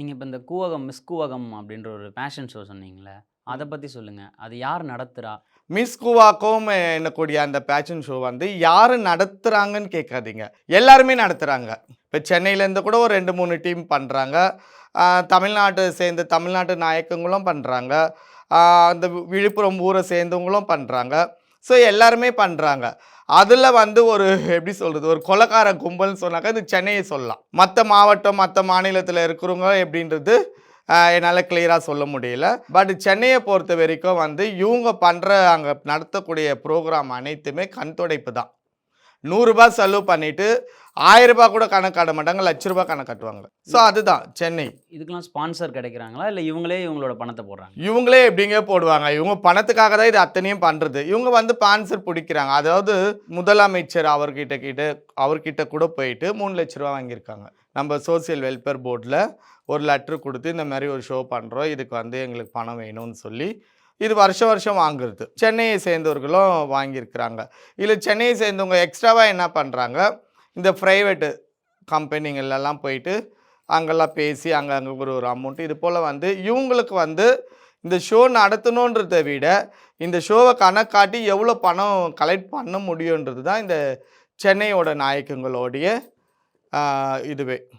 நீங்கள் இப்போ இந்த கூவகம் மிஸ் கூவகம் அப்படின்ற ஒரு பேஷன் ஷோ சொன்னீங்களே அதை பற்றி சொல்லுங்கள் அது யார் நடத்துகிறா மிஸ் குவாக்கும் என்னக்கூடிய அந்த பேஷன் ஷோ வந்து யார் நடத்துகிறாங்கன்னு கேட்காதீங்க. எல்லாருமே நடத்துகிறாங்க இப்போ சென்னையிலேருந்து கூட ஒரு ரெண்டு மூணு டீம் பண்ணுறாங்க தமிழ்நாட்டை சேர்ந்த தமிழ்நாட்டு நாயக்கங்களும் பண்ணுறாங்க அந்த விழுப்புரம் ஊரை சேர்ந்தவங்களும் பண்ணுறாங்க ஸோ எல்லாருமே பண்ணுறாங்க அதில் வந்து ஒரு எப்படி சொல்கிறது ஒரு கொலக்கார கும்பல்னு சொன்னாக்கா இது சென்னையை சொல்லலாம். மற்ற மாவட்டம் மற்ற மாநிலத்தில் இருக்கிறவங்க எப்படின்றது என்னால் கிளியராக சொல்ல முடியல. பட் சென்னையை பொறுத்த வரைக்கும் வந்து இவங்க பண்ணுற அங்கே நடத்தக்கூடிய ப்ரோக்ராம் அனைத்துமே கண் துடைப்பு தான். நூறுரூபா செலவு பண்ணிவிட்டு ஆயிரரூபா கூட கணக்கு காட்ட மாட்டாங்க லட்ச ரூபாய் கணக்கு கட்டுவாங்க. ஸோ அதுதான் சென்னை. இதுக்கெல்லாம் ஸ்பான்சர் கிடைக்கிறாங்களா? இல்லை இவங்களே இவங்களோட பணத்தை போடுறாங்க? இவங்களே எப்படிங்க போடுவாங்க? இவங்க பணத்துக்காக தான் இது அத்தனையும் பண்ணுறது இவங்க வந்து பான்சர் பிடிக்கிறாங்க. அதாவது முதலமைச்சர் அவர்கிட்ட கிட்ட அவர்கிட்ட கூட போயிட்டு மூணு லட்ச ரூபா வாங்கியிருக்காங்க. நம்ம சோசியல் வெல்ஃபேர் போர்டில் ஒரு லெட்ரு கொடுத்து இந்த மாதிரி ஒரு ஷோ பண்ணுறோம் இதுக்கு வந்து எங்களுக்கு பணம் வேணும்னு சொல்லி இது வருஷம் வருஷம் வாங்குறது. சென்னையை சேர்ந்தவர்களும் வாங்கியிருக்கிறாங்க. இல்லை சென்னையை சேர்ந்தவங்க எக்ஸ்ட்ராவாக என்ன பண்ணுறாங்க இந்த ப்ரைவேட்டு கம்பெனிங்கள்லாம் போயிட்டு அங்கெல்லாம் பேசி அங்கே அங்கே ஒரு ஒரு அமௌண்ட்டு இது போல் வந்து இவங்களுக்கு வந்து இந்த ஷோ நடத்தணுன்றதை விட இந்த ஷோவை கணக்காட்டி எவ்வளோ பணம் கலெக்ட் பண்ண முடியுன்றது தான் இந்த சென்னையோட நாயக்கங்களோடைய இதுவே.